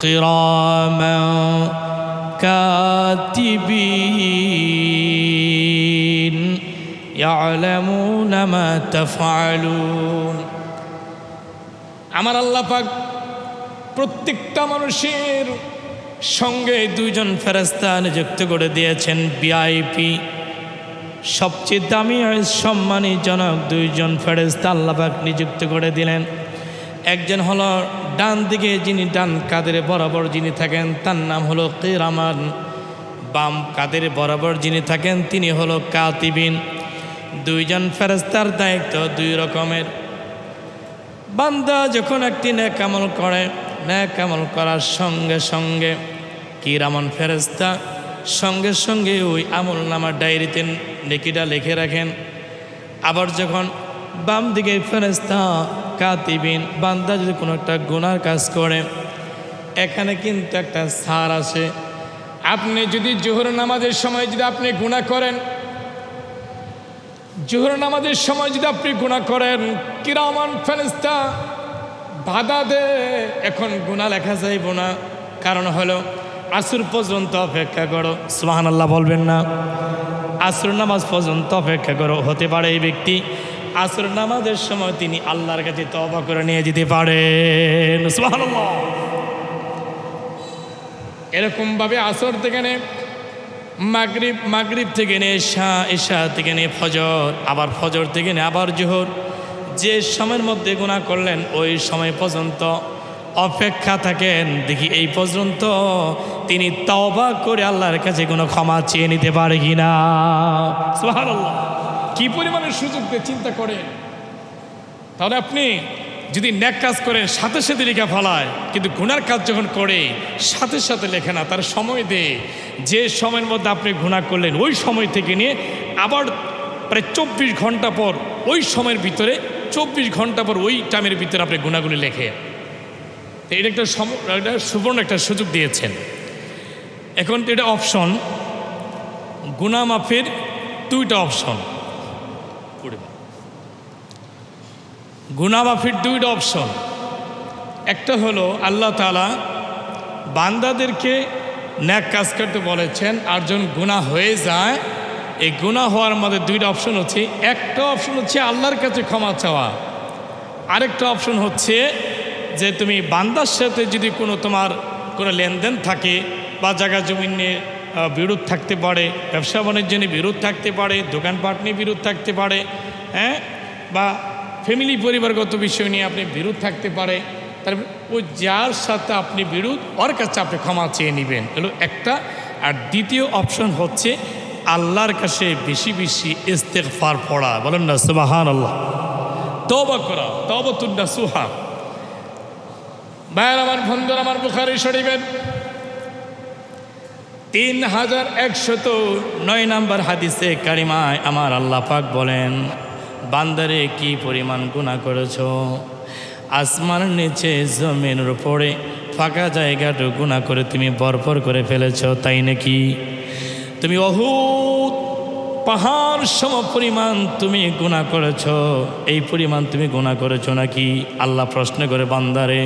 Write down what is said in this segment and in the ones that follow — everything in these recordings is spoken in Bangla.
قراما كاتبين يعلمون ما تفعلون আমার আল্লাহ পাক প্রত্যেকটা মানুষের সঙ্গে দুইজন ফেরেস্তা নিযুক্ত করে দিয়েছেন বিআইপি সবচেয়ে দামি আর সম্মানীজনক দুইজন ফেরেস্তা আল্লাহ পাক নিযুক্ত করে দিলেন একজন হলো ডান দিকে যিনি ডান কাদের বরাবর যিনি থাকেন, তার নাম হলো কিরামান। বাম কাদের বরাবর যিনি থাকেন, তিনি হলো কাতিবিন। দুইজন ফেরেস্তার দায়িত্ব দুই রকমের। বান্দা যখন একটি ন্যাক আমল করে ন্যাক আমল করার সঙ্গে সঙ্গে কিরামন ফেরেস্তা সঙ্গে সঙ্গে ওই আমল নামার ডায়েরিতে নেকিটা লিখে রাখেন। আবার যখন বাম দিকে ফেরেস্তা কাতিবিন বান্দা যদি কোনো একটা গুনার কাজ করে, এখানে কিন্তু একটা সার আছে। আপনি যদি জোহর নামাজের সময় যদি আপনি গুণা করেন, জোহর নামাজের সময় যদি আপনি গুণা করেন, কিরামান ফেরেস্তা বাধা দে, এখন গুণা লেখা যাইব না। কারণ হলো, আসর পর্যন্ত অপেক্ষা করো সুহান আল্লাহ বলবেন না। আসর নামাজ পর্যন্ত অপেক্ষা করো, হতে পারে এই ব্যক্তি আসর নামাজের সময় তিনি আল্লাহর কাছে তবা করে নিয়ে যেতে পারেন। এরকমভাবে আসর থেকে নে, মাগরিব মাগরিব থেকে নে এশা এশা থেকে নে, ফজর, আবার ফজর থেকে নে, আবার জোহর, যে সময়ের মধ্যে গুণা করলেন, ওই সময় পর্যন্ত অপেক্ষা থাকেন দেখি এই পর্যন্ত তিনি তবা করে আল্লাহর কাছে কোনো ক্ষমা চেয়ে নিতে পারে কিনা সুবহানাল্লাহ। কি পরিমাণের সুযোগ দিয়ে চিন্তা করেন? তাহলে আপনি যদি ন্যাক কাজ করেন, সাথে সাথে লেখা ফলায়, কিন্তু গুনার কাজ যখন করে, সাথে সাথে লেখে না, তার সময় দে যে সময়ের মধ্যে আপনি গুণা করলেন, ওই সময় থেকে নিয়ে আবার প্রায় চব্বিশ ঘণ্টা পর, ওই সময়ের ভিতরে, চব্বিশ ঘণ্টা পর ওই টাইমের ভিতরে আপনি গুণাগুলি লেখে। তো এটা একটা সম একটা সুবর্ণ একটা সুযোগ দিয়েছেন। এখন এটা অপশন গুণা মাফের দুইটা অপশন গুণা মাফির দুইটা অপশন একটা হলো আল্লাহ তালা বান্দাদেরকে ন্যাক কাজ করতে বলেছেন, আর যখন গুণা হয়ে যায়, এই গুণা হওয়ার মধ্যে দুইটা অপশন হচ্ছে। একটা অপশন হচ্ছে আল্লাহর কাছে ক্ষমা চাওয়া। আরেকটা অপশন হচ্ছে যে তুমি বান্দার সাথে যদি কোনো তোমার কোনো লেনদেন থাকে বা জায়গা জমি নিয়ে বিরোধ থাকতে পারে, ব্যবসা বাণিজ্য নিয়ে বিরোধ থাকতে পারে, দোকানপাট নিয়ে বিরোধ থাকতে পারে হ্যাঁ? বা ফ্যামিলি, পরিবারগত বিষয় নিয়ে আপনি বিরোধ থাকতে পারে, তার ও যার সাথে আপনি বিরোধ, ওর কাছে আপনি ক্ষমা চেয়ে নেবেন। এগুলো একটা। আর দ্বিতীয় অপশন হচ্ছে আল্লাহর কাছে বেশি বেশি ইস্তেকফার পড়া। বলেন না সুবাহান আল্লাহ তবা করা তবা তুন্ডা সুহা। ভাইয়ের আমার, বন্ধুর আমার, বুখারি শরীফের তিন হাজার একশত নয় নাম্বার হাদিসে কারিমায় আমার আল্লাহ পাক বলেন বান্দারে কি পরিমাণ গুণা করেছ? আসমান নিচে জমিনের উপরে ফাঁকা জায়গাটা গুণা করে তুমি বরপর করে ফেলেছ, তাই নাকি? তুমি অহুত পাহাড় সম পরিমাণ তুমি গুণা করেছ, এই পরিমাণ তুমি গুণা করেছ নাকি? আল্লাহ প্রশ্ন করে বান্দারে।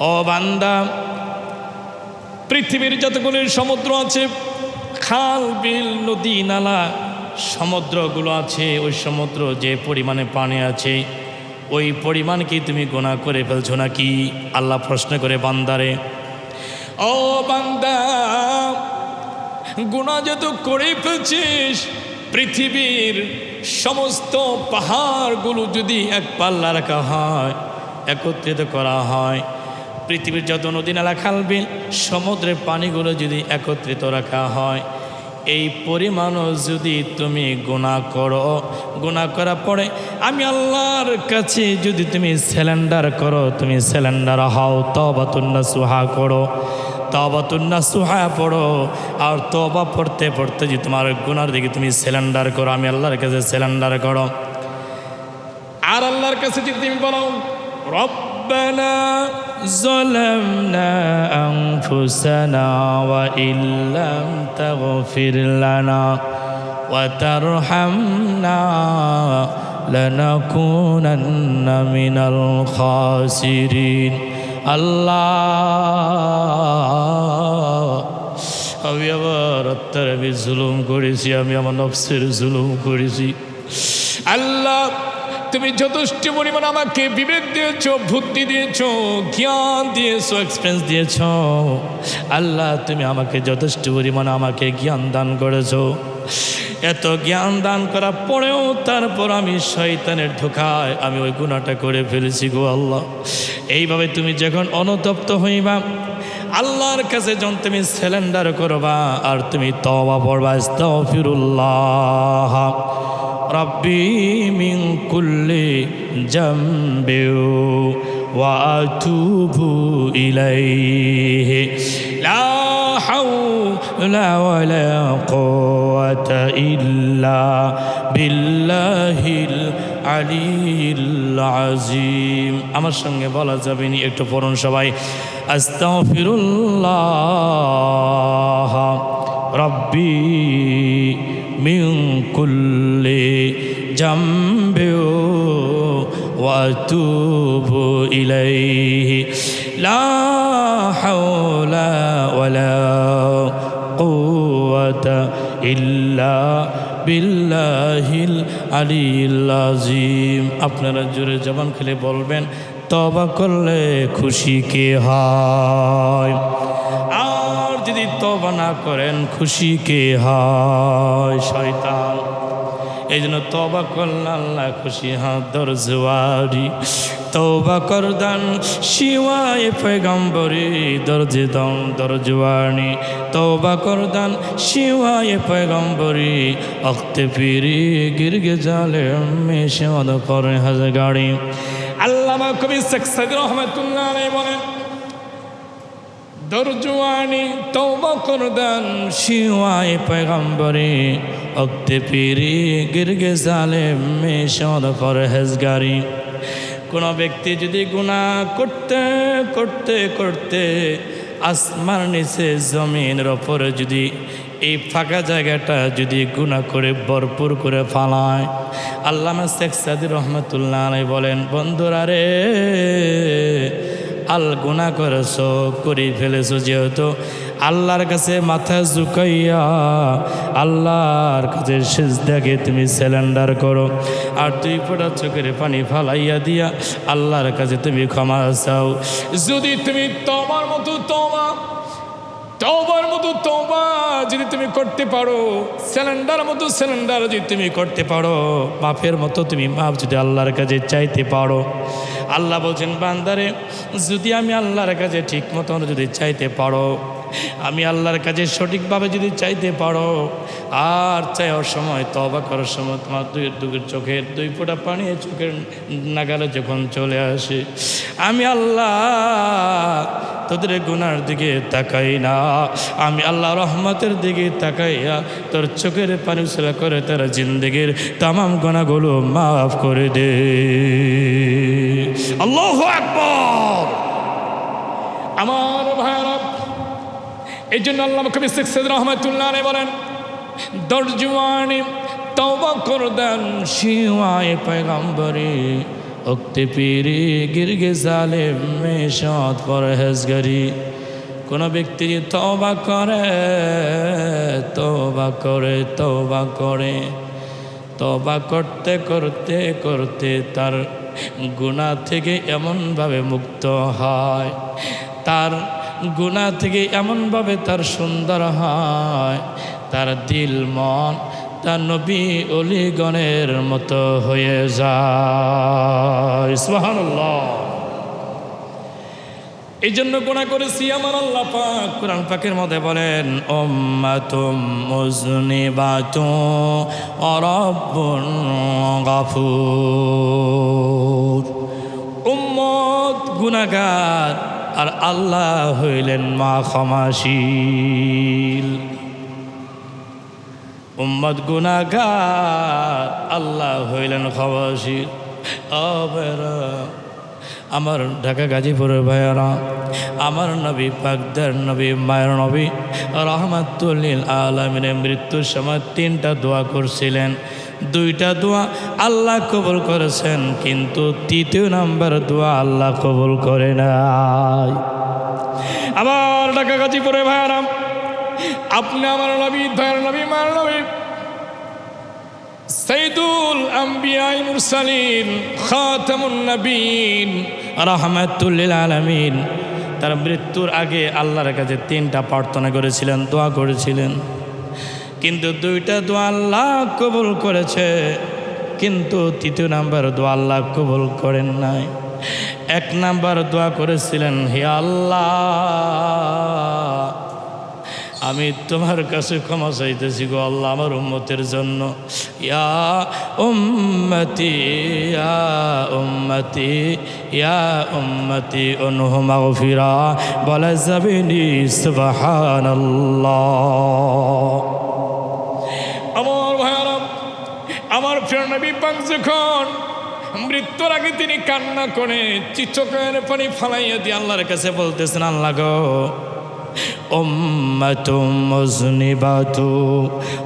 ও বান্দা, পৃথিবীর যতগুলি সমুদ্র আছে, খাল, বিল, নদী, নালা সমুদ্রগুলো আছে, ওই সমুদ্র যে পরিমাণে পানি আছে, ওই পরিমাণ কি তুমি গোনা করে ফেলছো নাকি? আল্লাহ প্রশ্ন করে, বান্দারে। ও বান্দা গুণা যত করে ফেলছিস, পৃথিবীর সমস্ত পাহাড়গুলো যদি এক পাল্লা রাখা হয়, একত্রিত করা হয়, পৃথিবীর যত নদী, নালা, খাল, বিল, সমুদ্রের পানিগুলো যদি একত্রিত রাখা হয় এই পরিমাণও যদি তুমি গুণা করো গুণা করার পরে আমি আল্লাহর কাছে যদি তুমি স্যালেন্ডার করো, তুমি স্যালেন্ডার হও তবাতুন্না সুহা করো। তবাতুন্না সুহা পড়ো আর তবা পড়তে পড়তে যদি তোমার গুনার দিকে তুমি স্যালেন্ডার করো, আমি আল্লাহর কাছে স্যালেন্ডার করো। আর আল্লাহর কাছে যদি তুমি বলো, রব্বানা ظلمنا أنفسنا وإن لم تغفر لنا وترحمنا لنكونن من الخاسرين আল্লাহ আমি আমার আত্মার আমি জুলুম করেছি আমি আমার নফসের জুলুম করেছি আল্লাহ তুমি যথেষ্ট পরিমাণ আমাকে বিবেক দিয়েছ, বুদ্ধি দিয়েছ, জ্ঞান দিয়েছ এক্সপিরিয়েন্স দিয়েছ। আল্লাহ, তুমি আমাকে যথেষ্ট পরিমাণ আমাকে জ্ঞান দান করেছ। এত জ্ঞান দান করার পরেও তারপর আমি শয়তানের ধোকায় আমি ওই গুণাটা করে ফেলেছি গো আল্লাহ। এইভাবে তুমি যখন অনুতপ্ত হইবা, আল্লাহর কাছে যখন তুমি সিলিন্ডার করবা, আর তুমি তবা পড়বা আস্তাগফিরুল্লাহ ربي من كل جنب وأتوب إليه لا حول ولا قوة إلا بالله العلي العظيم আমার সঙ্গে বলা যাবে নি একটু পড়ুন সবাই আস্তাগফিরুল্লাহ রব্বি মিন কুল্লি জামবি واتوب اليه لا حول ولا قوه الا بالله العلي العظيم আপনারা জোরে জবান খুলে বলবেন তবা করলে খুশি কে হয় আর যদি তবা না করেন, খুশি কে হয় শয়তান? এই জন্য তবা করল আল্লাহ খুশি, হাত দরজওয়ারি তবা করদান শিওয়ায় পেগম্বরি দরজে দম দরজওয়ানি তবা করদান শিওয়ায় পেগম্বরি অক্তে পিরি গিরগে জালে মেশে মদ করে হাজ গাড়ি। আল্লামা কবি শেখ সাদির রহমতুল্লাহ বলেন দরজওয়ানি তওবা করদান শিওয়ায় পেগম্বরি অক্তে পিরি গিরগে জালে মেশে মদ করে হাজ গাড়ি কোনো ব্যক্তি যদি গুণা করতে করতে করতে আসমার নিচে জমিনের ওপরে যদি এই ফাঁকা জায়গাটা যদি গুণা করে, ভরপুর করে ফালায়। আল্লামা শেখ সাদি রহমতুল্লাহ বলেন, বন্ধুরা রে আল গুণা করেছ করে ফেলেছো যেহেতু আল্লাহর কাছে মাথা ঝুঁকাইয়া, আল্লাহর কাছে দেখে তুমি সিলিন্ডার করো। আর তুই ফোটা চোখের পানি ফালাইয়া দিয়া আল্লাহর কাছে তুমি ক্ষমা চাও। যদি তুমি তোমার মতো তোমা তওবার মতো তওবা যদি তুমি করতে পারো, সিলিন্ডার মতো সিলিন্ডার যদি তুমি করতে পারো মাফের মতো তুমি মাফ যদি আল্লাহর কাছে চাইতে পারো। আল্লাহ বলছেন, বান্দারে, যদি আমি আল্লাহর কাছে ঠিক মতন যদি চাইতে পারো আমি আল্লাহর কাছে সঠিকভাবে যদি চাইতে পারো, আর চাইওয়ার সময় তবা করার সময় তোমার দুই দুই চোখের, দুই ফোঁটা পানি চোখের নাগালে যখন চলে আসে, আমি আল্লাহ তোদের গুনার দিকে তাকাই না। আমি আল্লাহ রহমতের দিকে তাকাইয়া তোর চোখের পানি ছেলা করে তার জিন্দগির তামাম গোনাগুলো মাফ করে দে। আল্লাহ আমার ভাইরা এই জন্য আল্লাহ কবি শেখ সৈয়দ রহমতুল্লাহ বলেন দরজওয়ানি তওবা করদান শিওয়ায় পয়গম্বরে, উক্তি পিরি গিরগে জালেম মেশাত পরহেজগারি। কোনো ব্যক্তি যদি তবা করে তবা করে তবা করে তবা করতে করতে করতে তার গুণা থেকে এমনভাবে মুক্ত হয়। তার গুণা থেকে এমনভাবে তার সুন্দর হয়, তার দিল মন তার নবী অলিগণের মতো হয়ে যায়। এই জন্য গুণা করেছি আমার আল্লাহ পাক। কোরআন পাকের মধ্যে বলেন, উম্মাতুম মুজনিবাতু অরব্বুন গাফুর। উম্মত গুনাহগার আর আল্লাহ হইলেন মা ক্ষমাশীল। উম্মত গুনাহগার, আল্লাহ হইলেন ক্ষমাশীল। আমার ঢাকা গাজীপুরের ভাইয়ারা, আমার নবী পাকদার নবী, মায়ের নবী রহমাতুল্লিল আলমিনের মৃত্যুর সময় তিনটা দোয়া করছিলেন। দুইটা দোয়া আল্লাহ কবুল করেছেন, কিন্তু তৃতীয় নাম্বার দোয়া আল্লাহ কবুল করে নাই। আমার ঢাকা গাজীপুরে ভাইয়ারাম আপনি আমার নবী ভাইয়ার নবী মার নবী সৈদুল আম্বিয়াই মুরসালিন, খাতামুন নবীন রহমাতুল্লিল আলমিন। তার মৃত্যুর আগে আল্লাহর কাছে তিনটা প্রার্থনা করেছিলেন, দোয়া করেছিলেন। কিন্তু দুইটা দোয়া আল্লাহ কবুল করেছে, কিন্তু তৃতীয় নাম্বার দোয়া আল্লাহ কবুল করেন নাই। এক নাম্বার দোয়া করেছিলেন, হে আল্লাহ, আমি তোমার কাছে ক্ষমা চাইতেছি গো আল্লাহ আমার উম্মতের জন্য। ইয়া উম্মতি ইয়া উম্মতি ইয়া উম্মতি, অনুহ মাগফিরা, বলা যাবে নি সুবহানাল্লাহ আমার ভাইয়ারাম আমার নবী পাক যখন মৃত্যুর আগে তিনি কান্না করে চিচকের পানি ফালাইয়া দিয়ে আল্লাহর কাছে বলতেছেন, আল্লাহ গো, উম্মাতুম মুজনিবাতু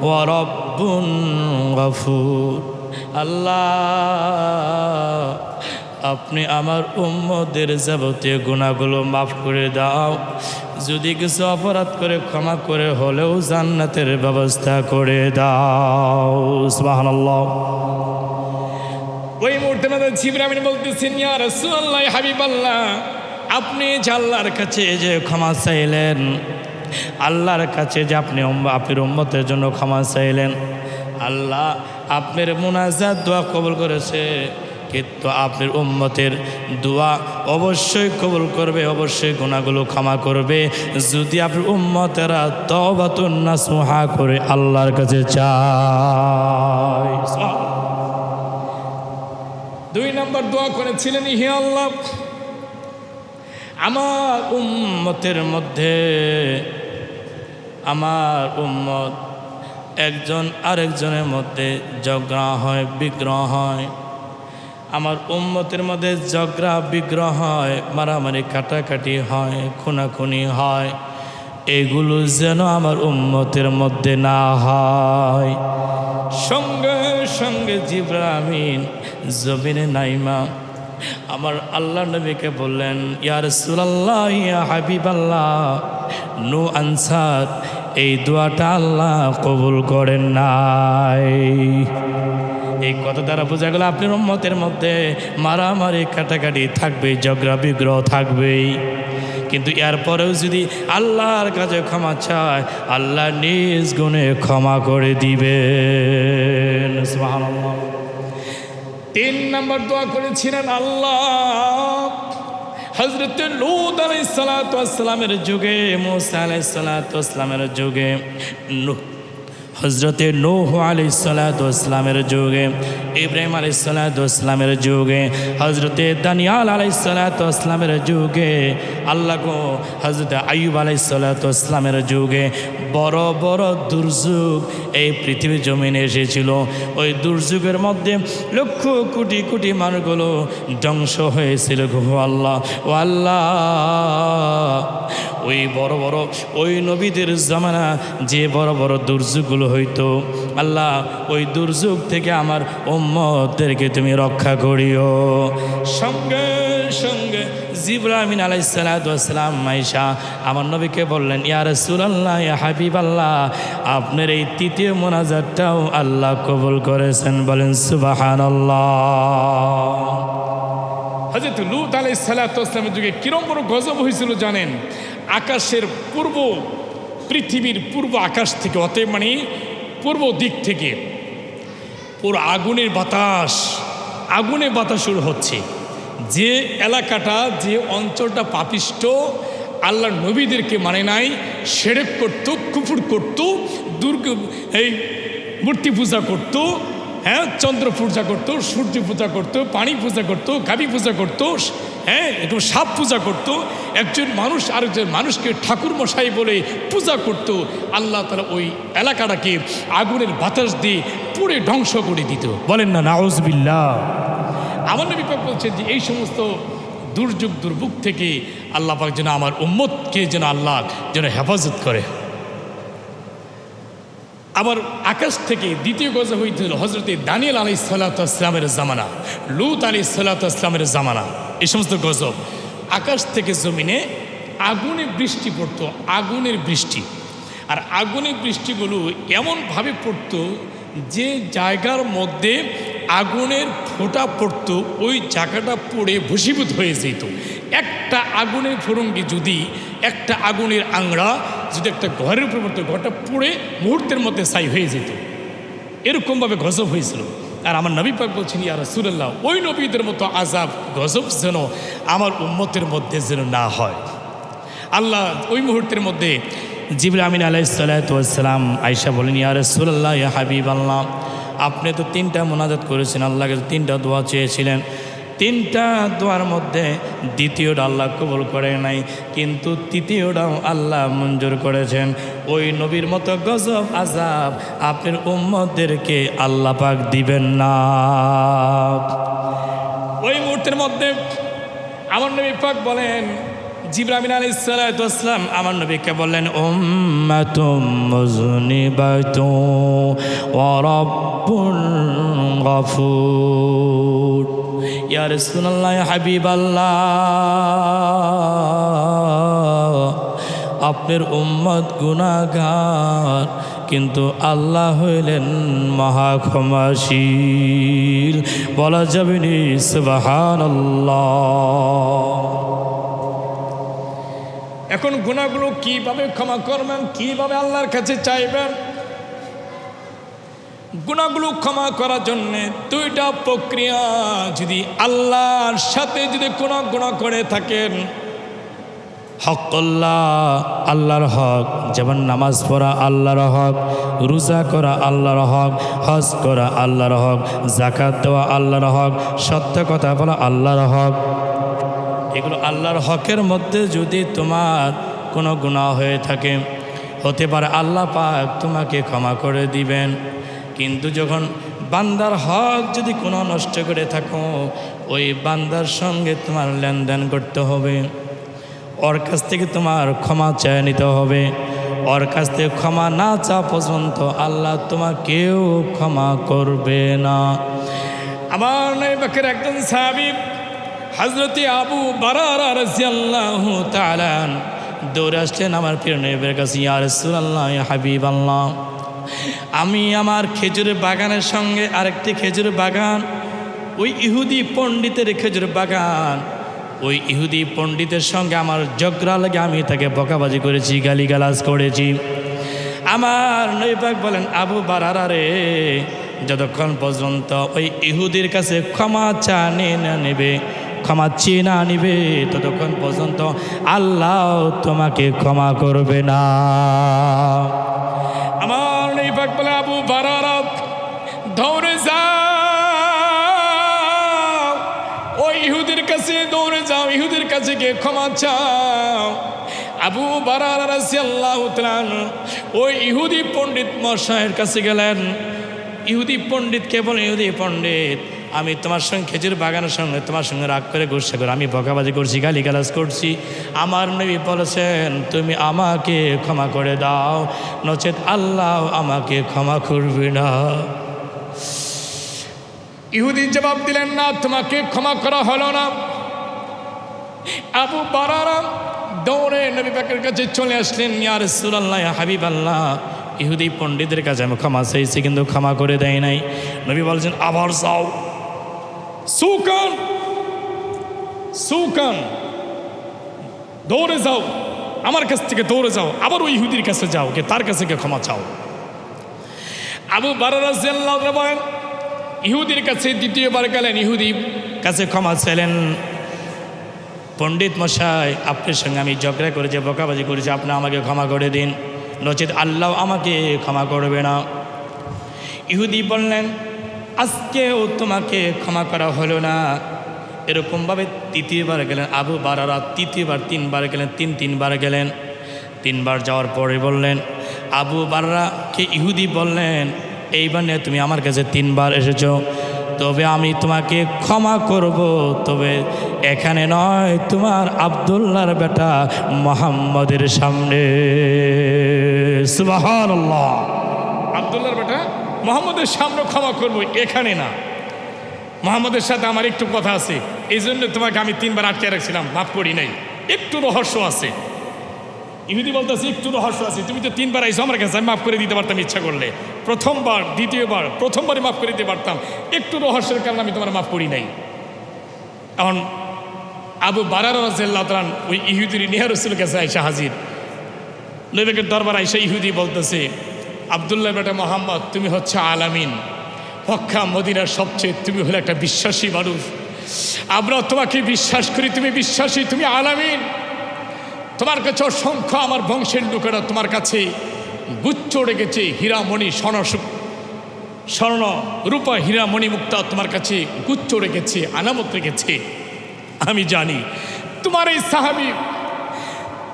ওয়া রাব্বুন গফুর। আল্লাহ আপনি আমার উম্মদের যাবতীয় গুণাগুলো মাফ করে দাও। যদি কিছু অপরাধ করে ক্ষমা করে, হলেও জান্নাতের ব্যবস্থা করে দাও। সুবহানাল্লাহ। ওই মুহূর্তে না জিবরামিন বলতেছেন, ইয়া রাসূলুল্লাহ হাবিবাল্লাহ, আপনি যে আল্লাহর কাছে যে ক্ষমা চাইলেন, আল্লাহর কাছে যে আপনি আপনার উম্মতের জন্য ক্ষমা চাইলেন, আল্লাহ আপনার মোনাজাত দোয়া কবুল করেছে। কিন্তু আপনার উম্মতের দোয়া অবশ্যই কবুল করবে, অবশ্যই গুণাগুলো ক্ষমা করবে। যদি আপনার উম্মতেরা তবাতুন নাসুহা করে আল্লাহর কাছে চায়। দুই নম্বর দোয়া করেছিলেন, হে আল্লাহ, আমার উম্মতের মধ্যে আমার উম্মত একজন আরেকজনের মধ্যে ঝগড়া হয়, বিগ্রহ হয়। আমার উম্মতের মধ্যে ঝগড়া, বিগ্রহ হয়, মারামারি কাটাকাটি হয়, খুনাখুনি হয়। এগুলো যেন আমার উম্মতের মধ্যে না হয়। সঙ্গে সঙ্গে জিব্রাহিম জবিনে নাইমা, আমার আল্লাহ নবীকে বললেন ইয়ার সুলাল্লাহ ইয়া হাবিবাল্লাহ, নো আনসার, এই দোয়াটা আল্লাহ কবুল করেন নাই। এই কথা দ্বারা বোঝা গেল আপনার উম্মতের মধ্যে মারামারি, কাটাকাটি থাকবে ঝগড়া, বিগ্রহ থাকবেই। কিন্তু এরপরেও যদি আল্লাহর কাছে ক্ষমা চায়, আল্লাহ নিজ গুণে ক্ষমা করে সুবহানাল্লাহ। তিন নম্বর দোয়া করেছিলেন আল্লাহ। হজরত লুত সালাতামের যুগে, মোসা আলাইসালাতামের যুগে হজরতে নৌহ আলি সালাতামের যুগে, ইব্রাহিম আলি সালাতামের যুগে হজরতে দানিয়াল আলাই সালাতামের যুগে, আল্লাহ গো হজরতে আইব আলাই সালাতামের যুগে বড় বড় দুর্যোগ এই পৃথিবী জমিনে এসেছিল। ওই দুর্যোগের মধ্যে লক্ষ কোটি কোটি মানুষগুলো ধ্বংস হয়েছিল গো আল্লাহ। ও আল্লাহ ওই বড় বড়, ওই নবীদের জামানা, যে বড় বড় দুর্যোগগুলো হইতো। আল্লাহ, ওই দুর্যোগ থেকে আমার উম্মতদেরকে তুমি রক্ষা করিও। সঙ্গে সঙ্গে জিব্রাহিম আলাইসালাম মাইশা আমার নবীকে বললেন ইয়ার সুরাল্লাহ ইয়া হাবিব আল্লাহ আপনার এই তৃতীয় মোনাজাতটাও আল্লাহ কবুল করেছেন। বলেন সুবাহান হজরত লুত আলাই সালাতামের যুগে কিরম বড় গজব হয়েছিল জানেন? আকাশের পূর্ব, পৃথিবীর পূর্ব আকাশ থেকে, অতএব মানে পূর্ব দিক থেকে, পুরো আগুনের বাতাস আগুনে বাতাস শুরু হচ্ছে। যে এলাকাটা, যে অঞ্চলটা পাপিষ্ট, আল্লাহর নবীদেরকে মানে নাই, সেরেক করতো, কুফুর করতো, দুর্গ, এই মূর্তি পূজা করতো হ্যাঁ চন্দ্র পূজা করতো, সূর্য পূজা করতো, পানি পূজা করতো, গাবি পূজা করতো হ্যাঁ একদম সাপ পূজা করতো। একজন মানুষ আরেকজন মানুষকে ঠাকুর মশাই বলে পূজা করতো। আল্লাহ তারা ওই এলাকাটাকে আগুনের বাতাস দিয়ে পুড়ে ধ্বংস করে দিত। বলেন না নাউজবিল্লাহ আমার নবী পাক বলছেন যে, এই সমস্ত দুর্যোগ দুর্ভোগ থেকে আল্লাহ পাক যেন আমার উম্মতকে যেন আল্লাহ যেন হেফাজত করে। আবার আকাশ থেকে দ্বিতীয় গজব হইতেছিল হজরতে দানিয়াল আলী সাল্লাতামের জামানা, লুত আলী সাল্লাতামের জামানা। এই সমস্ত গজব, আকাশ থেকে জমিনে আগুনে বৃষ্টি পড়তো, আগুনের বৃষ্টি। আর আগুনের বৃষ্টিগুলো এমনভাবে পড়তো যে জায়গার মধ্যে আগুনের ফোঁটা পড়তো, ওই জায়গাটা পড়ে ভূষীভূত হয়ে যেত। একটা আগুনের ফোরঙ্গি যদি একটা আগুনের আংড়া যদি একটা ঘরের উপর পড়তো, ঘরটা পুড়ে মুহূর্তের মধ্যে ছাই হয়ে যেত। এরকমভাবে গজব হয়েছিল। আর আমার নবী পাক বলছেন, ইয়া রাসূলুল্লাহ, ওই নবীদের মতো আজাব গজব যেন আমার উম্মতের মধ্যে যেন না হয়। আল্লাহ ওই মুহূর্তের মধ্যে জিবরা আমিন আলাইসালাম আয়সা বলেন, ইয়া রাসূলুল্লাহ, ইয়া হাবিব আল্লাহ আপনি তো তিনটা মোনাজাত করেছেন আল্লাহকে তিনটা দোয়া চেয়েছিলেন। তিনটা দোয়ার মধ্যে দ্বিতীয়টা আল্লাহ কবুল করে নাই, কিন্তু তৃতীয়টাও আল্লাহ মঞ্জুর করেছেন। ওই নবীর মতো গজব আজাব আপনার উম্মদেরকে আল্লাহ পাক দিবেন না। ওই মুহূর্তের মধ্যে আমার নবী পাক বলেন জিব্রাহিম আলী সালাম আমার নবীকে বললেন রাব্বুল গফুর। ইয়া রাসূলুল্লাহ, হাবিবাল্লাহ। আপনার উম্মত গুনাগার কিন্তু আল্লাহ হইলেন মহা ক্ষমাশীল বলা যাবে এখন গুণাগুলো কীভাবে ক্ষমা করবেন, কীভাবে আল্লাহর কাছে চাইবেন? গুণাগুলো ক্ষমা করার জন্য দুইটা প্রক্রিয়া যদি আল্লাহর সাথে যদি কোনো গুণা করে থাকেন, হকল্লাহ, আল্লাহর হক, যেমন নামাজ পড়া আল্লাহর হক, রোজা করা আল্লাহর হক, হজ করা আল্লাহর হক জাকাত দেওয়া আল্লাহর হক, সত্য কথা বলা আল্লাহর হক, এগুলো আল্লাহর হকের মধ্যে যদি তোমার কোনো গুণা হয়ে থাকে, হতে পারে আল্লাহ পাক তোমাকে ক্ষমা করে দিবেন। কিন্তু যখন বান্দার হক যদি কোনো নষ্ট করে থাকো, ওই বান্দার সঙ্গে তোমার লেনদেন করতে হবে। ওর কাছ থেকে তোমার ক্ষমা চেয়ে নিতে হবে। ওর কাছ থেকে ক্ষমা না চা পর্যন্ত আল্লাহ তোমাকেও ক্ষমা করবে না। আমার নৈবাকের একজন সাহাবিব হজরতে আবু বারারা রাজিয়াল্লাহু তাআলান দৌড়ে আসছেন আমার প্রিয় নবীর কাছে, ইয়া রাসূলুল্লাহ হাবিব আল্লাহ আমি আমার খেজুরের বাগানের সঙ্গে আরেকটি খেজুর বাগান, ওই ইহুদি পণ্ডিতের খেজুর বাগান। ওই ইহুদি পণ্ডিতের সঙ্গে আমার জগরা লাগে, আমি তাকে বকাবাজি করেছি, গালিগালাজ করেছি। আমার নৈবাক বলেন, আবু বারারা রে, যতক্ষণ পর্যন্ত ওই ইহুদির কাছে ক্ষমা চা নিয়ে না নেবে, ক্ষমা চেয়ে না নিবে, ততক্ষণ পর্যন্ত আল্লাহ তোমাকে ক্ষমা করবে না। ইহুদির কাছে গিয়ে ক্ষমা চাও। আবু আল্লাহ ওই ইহুদি পণ্ডিত মশাইয়ের কাছে গেলেন। ইহুদি পণ্ডিত কেবল ইহুদি পণ্ডিত, আমি তোমার সঙ্গে খেজুর বাগানের সঙ্গে তোমার সঙ্গে রাগ করে গুসা করে, আমি বকাবাজি করছি গালি গালাজ করছি। আমার নবী বলেছেন, তুমি আমাকে ক্ষমা করে দাও, নচেত আল্লাহ আমাকে ক্ষমা করবে না। ইহুদি জবাব দিলেন, না, তোমাকে ক্ষমা করা হলো না। আবু বারারাম দৌড়ে নবী পাকের কাছে চলে আসলেন ইয়ার সুরাল্লাহ হাবিব আল্লাহ ইহুদি পণ্ডিতের কাছে আমি ক্ষমা চাইছি, কিন্তু ক্ষমা করে দেয় নাই। নবী বলছেন, আবার যাও। সুকান সুকান, দৌড়ে যাও। আমার কাছ থেকে দৌড়ে যাও। আবার ওই ইহুদির কাছে যাও, কে তার কাছে ক্ষমা চাও। আবু বারারাজ বলেন, ইহুদির কাছে দ্বিতীয়বার গেলেন, ইহুদি কাছে ক্ষমা চাইলেন। পণ্ডিত মশাই, আপনার সঙ্গে আমি ঝগড়া করেছি বকাবাজি করেছি, আপনি আমাকে ক্ষমা করে দিন। নচেত আল্লাহ আমাকে ক্ষমা করবে না। ইহুদি বললেন আজকেও তোমাকে ক্ষমা করা হলো না। এরকমভাবে তৃতীয়বার গেলেন, আবু বারারা তৃতীয়বার, তিনবার গেলেন, তিন, তিনবার গেলেন। তিনবার যাওয়ার পরে বললেন, আবু বারাকে ইহুদি বললেন, এইবার নিয়ে তুমি আমার কাছে তিনবার এসেছ। তবে আমি তোমাকে ক্ষমা করব, তবে এখানে নয় তোমার আবদুল্লার বেটা মোহাম্মদের সামনে। সুবাহান আবদুল্লাহর বেটা মোহাম্মদের সামনে ক্ষমা করব, এখানে না। মোহাম্মদের সাথে আমার একটু কথা আছে এই জন্য তোমাকে আমি তিনবার আটকে রাখছিলাম, মাফ করি নাই। একটু রহস্য আছে। ইহুদি বলতেছে, একটু রহস্য আছে, তুমি তো তিনবার আইসো আমার কাছে আমি মাফ করে দিতে পারতাম ইচ্ছা করলে। প্রথমবার, দ্বিতীয়বার, প্রথমবারই মাফ করে দিতে পারতাম। একটু রহস্যের কারণে আমি তোমার মাফ করি নাই। এখন আবু বারার রাজিয়াল্লাহ তালান ওই ইহুদির নিহার রসুলের কাছে আইসা হাজির। নবীকের দরবার আইসা ইহুদি বলতেছে, আবদুল্লাহ বেটা মোহাম্মদ, তুমি হচ্ছে আলামিন। হক্কা মদিনার সবচেয়ে, তুমি হলে একটা বিশ্বাসী মানুষ। আমরা তোমাকে বিশ্বাস করি, তুমি বিশ্বাসী, তুমি আলামিন। তোমার কাছে অসংখ্য আমার বংশের লোকেরা তোমার কাছে গুচ্ছ রেখেছে হীরামণি স্বর্ণসু স্বর্ণ রূপা হীরামণি মুক্তা তোমার কাছে গুচ্ছ রেখেছে, আনামত রেখেছে। আমি জানি তোমার এই সাহাবি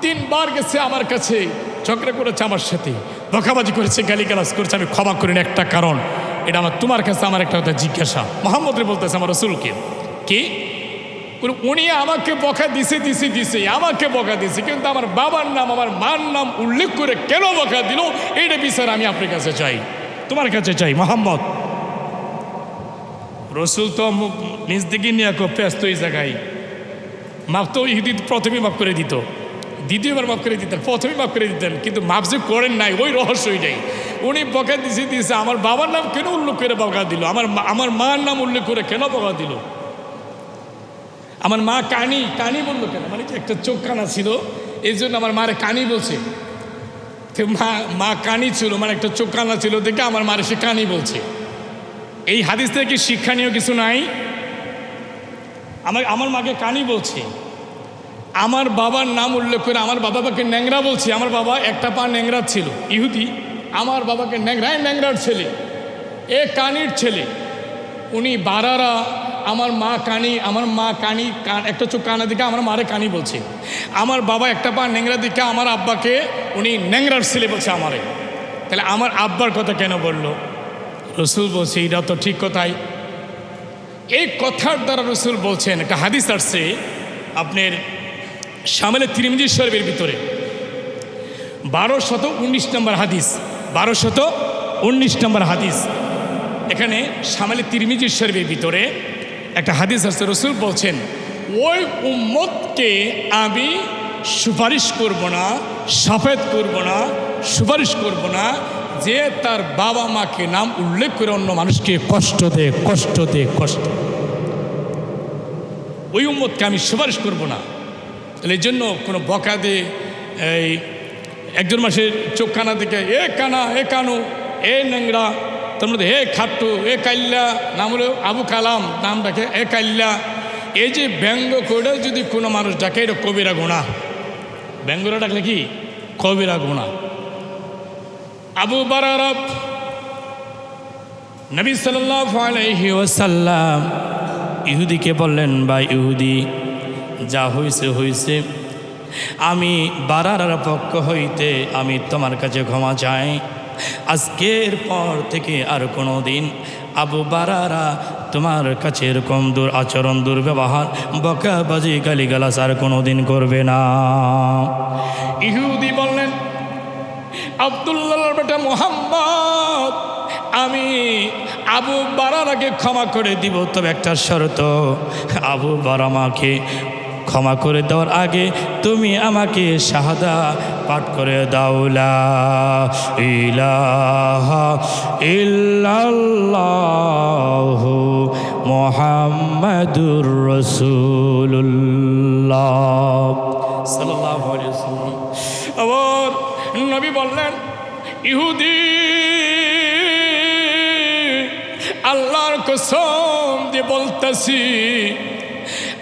তিনবার গেছে আমার কাছে, ঝগড়া করেছে আমার সাথে বকাবাজি করেছে, গালিগালাজ করেছে, আমি ক্ষমা করি না একটা কারণ। এটা আমার তোমার কাছে আমার একটা কথা জিজ্ঞাসা। মোহাম্মদ বলতেছে আমার রসুলকে, কি? উনি আমাকে বকা দিছে দিছে দিছে, আমাকে বকা দিছে। কিন্তু আমার বাবার নাম, আমার মার নাম উল্লেখ করে কেন বকা দিল? এটা বিচার আমি আপনার কাছে চাই। তোমার কাছে চাই, মোহাম্মদ। রসুল তো নিজ দিকে নিয়ে খুব ব্যস্ত এই জায়গায়। মাপ তো ইহুদি প্রথমেই মাফ করে দিত। দ্বিতীয়বার মাফ করে দিতেন, প্রথমেই মাফ করে দিতেন, কিন্তু মাপ যে করেন নাই, ওই রহস্যই নাই উনি বকা দিছে দিয়েছে আমার বাবার নাম কেন উল্লেখ করে বকা দিল? আমার আমার মার নাম উল্লেখ করে কেন বকা দিল? আমার মা কানি কানি বলল কেন? মানে একটা চোখ কানা ছিল, এই জন্য আমার মারে কানি বলছে। মা মা কানি ছিল মানে একটা চোখ কানা ছিল দেখে আমার মারে সে কানি বলছে। এই হাদিস থেকে কি শিক্ষণীয় কিছু নাই? আমার আমার মাকে কানি বলছে। আমার বাবার নাম উল্লেখ করে আমার বাবাকে ন্যাংরা বলছে। আমার বাবা একটা পা ন্যাংরা ছিল, ইহুদি। আমার বাবাকে ন্যাংরায় ন্যাংরার ছেলে, এ কানির ছেলে। উনি বারারা আমার মা কানি, আমার মা কানি একটা চোখ কানা দিকে আমার মারে কানি বলছে। আমার বাবা একটা পা ন্যাংরা দিকে, আমার আব্বাকে উনি ন্যাংরার ছেলে বলছে আমারে। তাহলে আমার আব্বার কথা কেন বলল? রসুল বলছে, এটা তো ঠিক কথাই। এই কথার দ্বারা রসুল বলছেন, একটা হাদিস আসছে আপনার সামেলের তিরিমিজি শরীফের ভিতরে। বারো শত উনিশ নম্বর হাদিস, বারো শত উনিশ নম্বর হাদিস। এখানে সামেলের তিরমিজি শরীফের ভিতরে একটা হাদিস আসছে, রসুল বলছেন, ওই উম্মতকে আমি সুপারিশ করব না সাফেদ করব না, সুপারিশ করব না যে তার বাবা মাকে নাম উল্লেখ করে অন্য মানুষকে কষ্ট দে কষ্ট দে, কষ্ট ওই উম্মতকে আমি সুপারিশ করব না। তাহলে এই জন্য কোনো বকা দে এই একজন মাসের চোখ কানা থেকে এ কানা, এ কানু, এ ন্যাংরা মধ্যে এ খাট্টু, এ কাল্লা নাম হলো আবু কালাম, নাম ডাকে এ কাল্লা এই যে ব্যঙ্গ করে যদি কোনো মানুষ ডাকে, এটা কবিরা গোনা ব্যঙ্গরা ডাকলে কি? কবিরা গোনা আবু বারারব নবী সাল্লাল্লাহু আলাইহি ওয়াসাল্লাম ইহুদিকে বললেন বা ইহুদি, যা হয়েছে হয়েছে আমি বারার পক্ষ হইতে আমি তোমার কাছে ক্ষমা চাই। আজকের পর থেকে আর কোনো দিন আবু বারারা তোমার কাছে এরকম দূর আচরণ, দুর্ব্যবহার, বকাবাজি গালিগালাস আর কোনো দিন করবে না। ইহুদি বললেন আবদুল্লাহ বেটা মোহাম্মদ, আমি আবু বারারাকে ক্ষমা করে দিব, তবে একটা শর্ত, আবু বারামাকে ক্ষমা করে দেওয়ার আগে তুমি আমাকে শাহাদা পাঠ করে দাওলা ইলাহা মোহাম্মদুর রসুল্লাহ নবী বললেন, ইহুদি, আল্লাহর কসম দিয়ে বলতেছি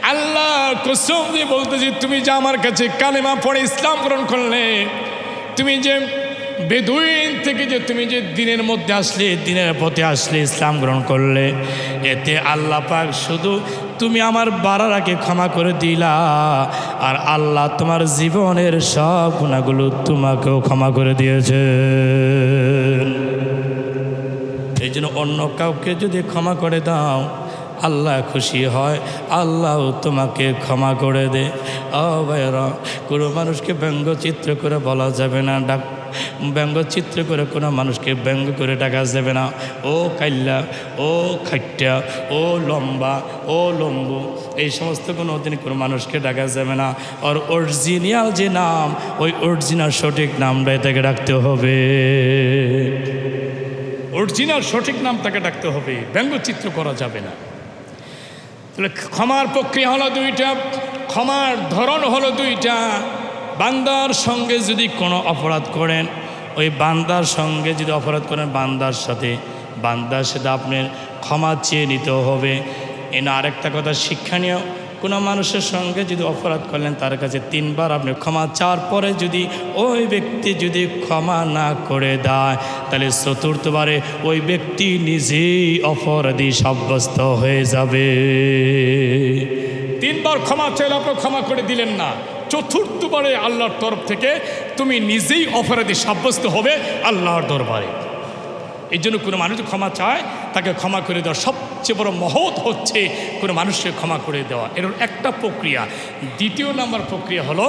আল্লাহর কসম দিয়ে বলতেছি, তুমি যে আমার কাছে কালেমা পড়ে ইসলাম গ্রহণ করলে, তুমি যে বেদুইন থেকে যে তুমি যে দিনের মধ্যে আসলে, দিনের পথে আসলে ইসলাম গ্রহণ করলে, এতে আল্লাহ পাক শুধু তুমি আমার বারারাকে ক্ষমা করে দিলা, আর আল্লাহ তোমার জীবনের সব গুণাগুলো তোমাকেও ক্ষমা করে দিয়েছে। এই জন্য অন্য কাউকে যদি ক্ষমা করে দাও আল্লাহ খুশি হয়, আল্লাহ তোমাকে ক্ষমা করে দে। ও ভাইরা কোনো মানুষকে ব্যঙ্গচিত্র করে বলা যাবে না, ডাক ব্যঙ্গচিত্র করে কোনো মানুষকে ব্যঙ্গ করে ডাকা যাবে না। ও কাল্লা ও খাইটা ও লম্বা, ও লম্বু, এই সমস্ত কোনো দিন কোনো মানুষকে ডাকা যাবে না। আর অরিজিনাল যে নাম, ওই অরিজিনাল সঠিক নামটাই তাকে ডাকতে হবে। অরিজিনাল সঠিক নাম তাকে ডাকতে হবে ব্যঙ্গচিত্র করা যাবে না। তাহলে ক্ষমার প্রক্রিয়া হলো দুইটা, ক্ষমার ধরন হলো দুইটা। বান্দার সঙ্গে যদি কোনো অপরাধ করেন, ওই বান্দার সঙ্গে যদি অপরাধ করেন, বান্দার সাথে বান্দার সাথে আপনার ক্ষমা চেয়ে নিতে হবে। এনে আরেকটা কথা শিক্ষণীয় কোনো মানুষের সঙ্গে যদি অপরাধ করলেন, তার কাছে তিনবার আপনি ক্ষমা চাওয়ার পরে যদি ওই ব্যক্তি যদি ক্ষমা না করে দেয়, তাহলে চতুর্থবারে ওই ব্যক্তি নিজেই অপরাধী সাব্যস্ত হয়ে যাবে। তিনবার ক্ষমা চাইলে আপনি ক্ষমা করে দিলেন না। চতুর্থবারে আল্লাহর তরফ থেকে তুমি নিজেই অপরাধী সাব্যস্ত হবে আল্লাহর দরবারে। এই জন্য কোনো মানুষ ক্ষমা চায়, তাকে ক্ষমা করে দেওয়া সবচেয়ে বড় মহৎ হচ্ছে কোনো মানুষকে ক্ষমা করে দেওয়া। এর একটা প্রক্রিয়া। দ্বিতীয় নাম্বার প্রক্রিয়া হলো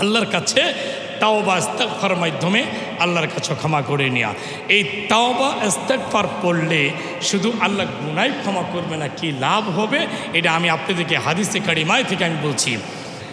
আল্লাহর কাছে তাওবা ইস্তেগফার মাধ্যমে আল্লাহর কাছে ক্ষমা করে নেওয়া। এই তাওবা, ইস্তেগফার পড়লে শুধু আল্লাহ গুনাই ক্ষমা করবে না, কি লাভ হবে? এটা আমি আপনাদেরকে হাদিসে কারিমায় থেকে আমি বলছি।